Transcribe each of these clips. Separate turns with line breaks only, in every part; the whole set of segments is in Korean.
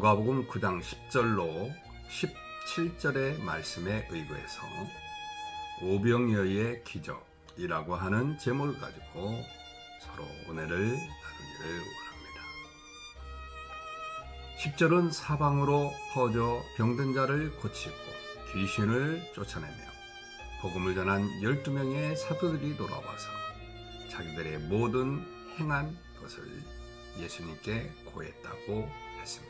누가복음 9장 10절로 17절의 말씀에 의거해서 오병이어의 기적이라고 하는 제목을 가지고 서로 은혜를 나누기를 원합니다. 10절은 사방으로 퍼져 병든 자를 고치고 귀신을 쫓아내며 복음을 전한 12명의 사도들이 돌아와서 자기들의 모든 행한 것을 예수님께 고했다고 했습니다.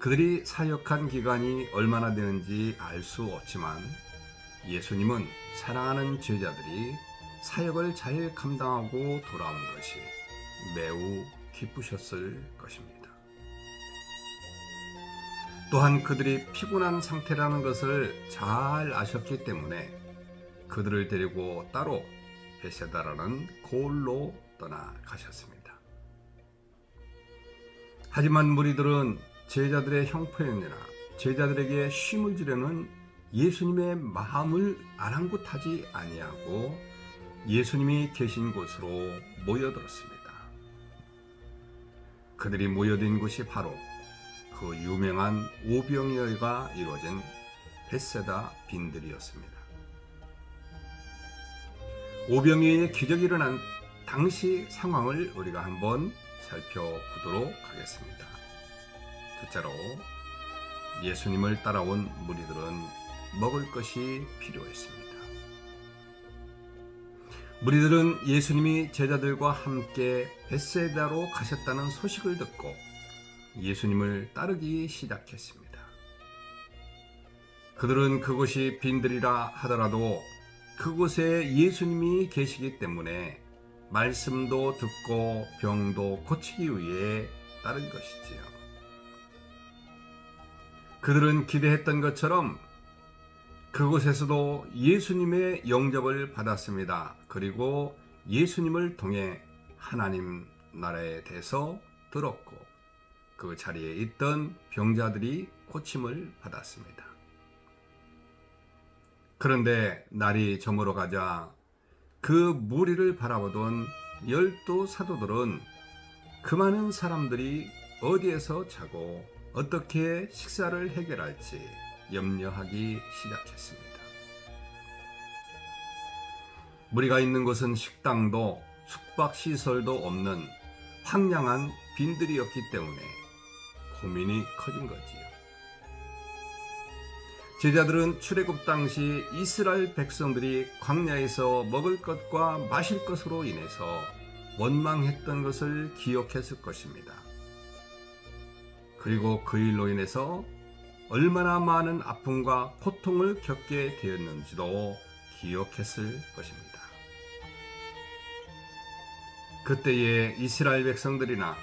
그들이 사역한 기간이 얼마나 되는지 알 수 없지만 예수님은 사랑하는 제자들이 사역을 잘 감당하고 돌아온 것이 매우 기쁘셨을 것입니다. 또한 그들이 피곤한 상태라는 것을 잘 아셨기 때문에 그들을 데리고 따로 베세다라는 고을로 떠나가셨습니다. 하지만 무리들은 제자들의 형편이나 제자들에게 쉼을 주려는 예수님의 마음을 아랑곳하지 아니하고 예수님이 계신 곳으로 모여들었습니다. 그들이 모여든 곳이 바로 그 유명한 오병이어가 이루어진 베세다 빈들이었습니다. 오병이어의 기적이 일어난 당시 상황을 우리가 한번 살펴보도록 하겠습니다. 첫째로 예수님을 따라온 무리들은 먹을 것이 필요했습니다. 무리들은 예수님이 제자들과 함께 베세다로 가셨다는 소식을 듣고 예수님을 따르기 시작했습니다. 그들은 그곳이 빈들이라 하더라도 그곳에 예수님이 계시기 때문에 말씀도 듣고 병도 고치기 위해 따른 것이지요. 그들은 기대했던 것처럼 그곳에서도 예수님의 영접을 받았습니다. 그리고 예수님을 통해 하나님 나라에 대해서 들었고 그 자리에 있던 병자들이 고침을 받았습니다. 그런데 날이 저물어 가자 그 무리를 바라보던 열두 사도들은 그 많은 사람들이 어디에서 자고 어떻게 식사를 해결할지 염려하기 시작했습니다. 무리가 있는 곳은 식당도 숙박시설도 없는 황량한 빈들이었기 때문에 고민이 커진 거지요. 제자들은 출애굽 당시 이스라엘 백성들이 광야에서 먹을 것과 마실 것으로 인해서 원망했던 것을 기억했을 것입니다. 그리고 그 일로 인해서 얼마나 많은 아픔과 고통을 겪게 되었는지도 기억했을 것입니다. 그때의 이스라엘 백성들이나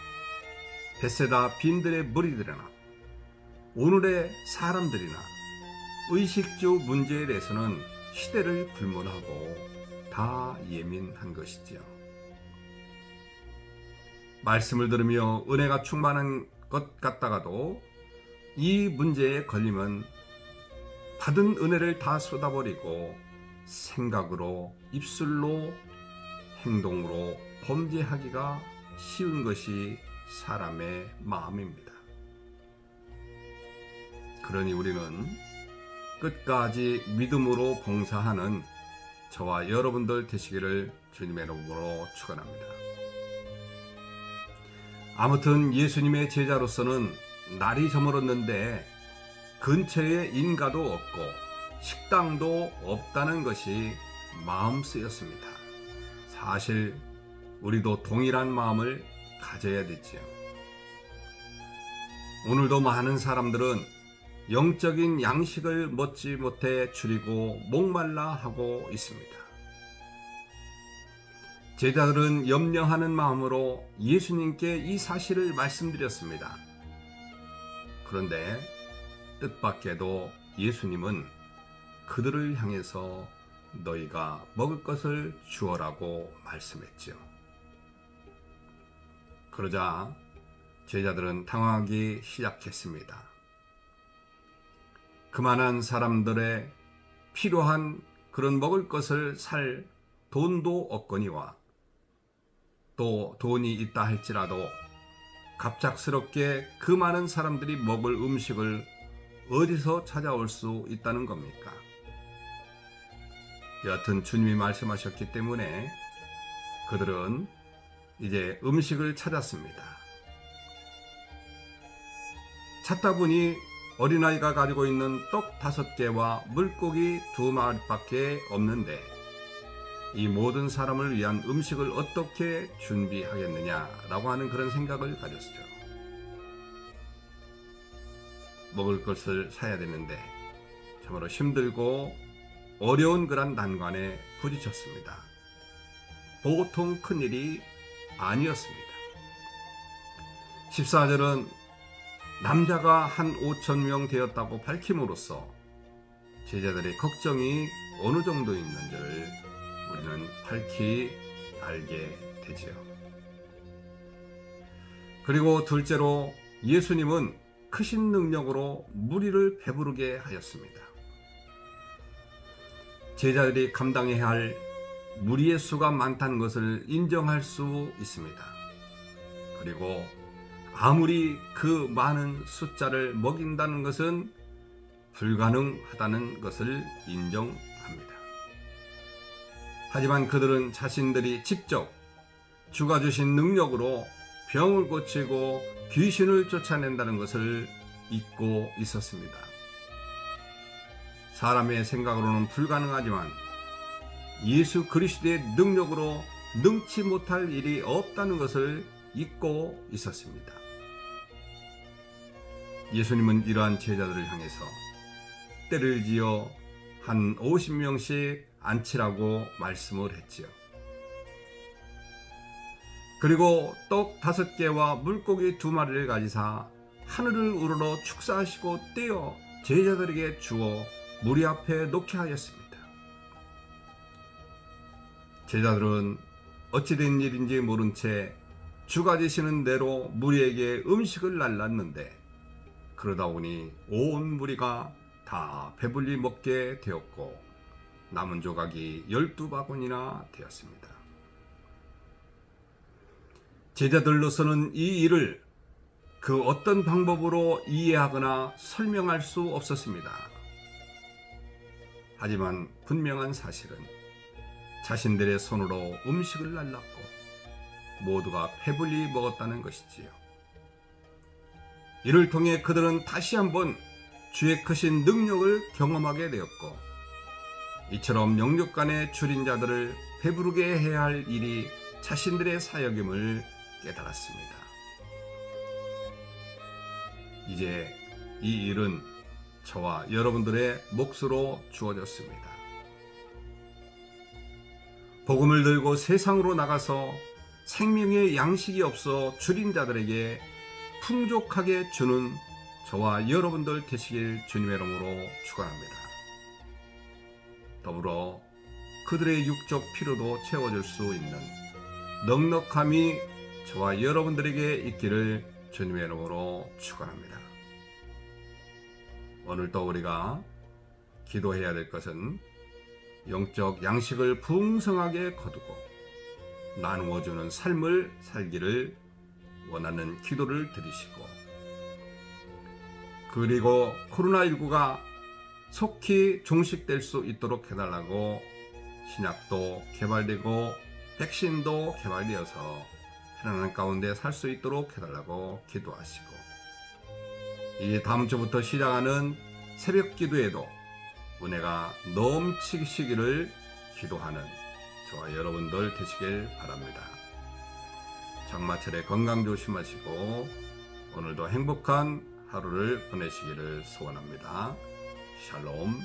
베세다 빈들의 무리들이나 오늘의 사람들이나 의식주 문제에 대해서는 시대를 불문하고 다 예민한 것이지요. 말씀을 들으며 은혜가 충만한 것 같다가도 이 문제에 걸리면 받은 은혜를 다 쏟아버리고 생각으로 입술로 행동으로 범죄하기가 쉬운 것이 사람의 마음입니다. 그러니 우리는 끝까지 믿음으로 봉사하는 저와 여러분들 되시기를 주님의 이름으로 축원합니다. 아무튼 예수님의 제자로서는 날이 저물었는데 근처에 인가도 없고 식당도 없다는 것이 마음 쓰였습니다. 사실 우리도 동일한 마음을 가져야 되지요. 오늘도 많은 사람들은 영적인 양식을 먹지 못해 줄이고 목말라 하고 있습니다. 제자들은 염려하는 마음으로 예수님께 이 사실을 말씀드렸습니다. 그런데 뜻밖에도 예수님은 그들을 향해서 너희가 먹을 것을 주어라고 말씀했지요. 그러자 제자들은 당황하기 시작했습니다. 그만한 사람들의 필요한 그런 먹을 것을 살 돈도 없거니와 또 돈이 있다 할지라도 갑작스럽게 그 많은 사람들이 먹을 음식을 어디서 찾아올 수 있다는 겁니까? 여하튼 주님이 말씀하셨기 때문에 그들은 이제 음식을 찾았습니다. 찾다 보니 어린아이가 가지고 있는 떡 다섯 개와 물고기 두 마리밖에 없는데 이 모든 사람을 위한 음식을 어떻게 준비하겠느냐라고 하는 그런 생각을 가졌죠. 먹을 것을 사야 되는데 참으로 힘들고 어려운 그런 난관에 부딪혔습니다. 보통 큰 일이 아니었습니다. 14절은 남자가 한 5천 명 되었다고 밝힘으로써 제자들의 걱정이 어느 정도 있는지를 우리는 밝히 알게 되지요. 그리고 둘째로 예수님은 크신 능력으로 무리를 배부르게 하였습니다. 제자들이 감당해야 할 무리의 수가 많다는 것을 인정할 수 있습니다. 그리고 아무리 그 많은 숫자를 먹인다는 것은 불가능하다는 것을 인정합니다. 하지만 그들은 자신들이 직접 주가 주신 능력으로 병을 고치고 귀신을 쫓아낸다는 것을 잊고 있었습니다. 사람의 생각으로는 불가능하지만 예수 그리스도의 능력으로 능치 못할 일이 없다는 것을 잊고 있었습니다. 예수님은 이러한 제자들을 향해서 때를 지어 한 50명씩 앉히라고 말씀을 했지요. 그리고 떡 다섯 개와 물고기 두 마리를 가지사 하늘을 우러러 축사하시고 떼어 제자들에게 주어 무리 앞에 놓게 하였습니다. 제자들은 어찌된 일인지 모른 채 주가 지시는 대로 무리에게 음식을 날랐는데 그러다 보니 온 무리가 다 배불리 먹게 되었고 남은 조각이 열두 바구니나 되었습니다. 제자들로서는 이 일을 그 어떤 방법으로 이해하거나 설명할 수 없었습니다. 하지만 분명한 사실은 자신들의 손으로 음식을 날랐고 모두가 배불리 먹었다는 것이지요. 이를 통해 그들은 다시 한번 주의 크신 능력을 경험하게 되었고 이처럼 영육 간의 줄인 자들을 배부르게 해야 할 일이 자신들의 사역임을 깨달았습니다. 이제 이 일은 저와 여러분들의 몫으로 주어졌습니다. 복음을 들고 세상으로 나가서 생명의 양식이 없어 줄인 자들에게 풍족하게 주는 저와 여러분들 되시길 주님의 이름으로 축원합니다. 더불어 그들의 육적 필요도 채워줄 수 있는 넉넉함이 저와 여러분들에게 있기를 주님의 이름으로 축원합니다. 오늘도 우리가 기도해야 될 것은 영적 양식을 풍성하게 거두고 나누어주는 삶을 살기를 원하는 기도를 드리시고 그리고 코로나19가 속히 종식될 수 있도록 해달라고 신약도 개발되고 백신도 개발되어서 편안한 가운데 살 수 있도록 해달라고 기도하시고 이 다음 주부터 시작하는 새벽 기도에도 은혜가 넘치시기를 기도하는 저와 여러분들 되시길 바랍니다. 장마철에 건강 조심하시고 오늘도 행복한 하루를 보내시기를 소원합니다. Shalom.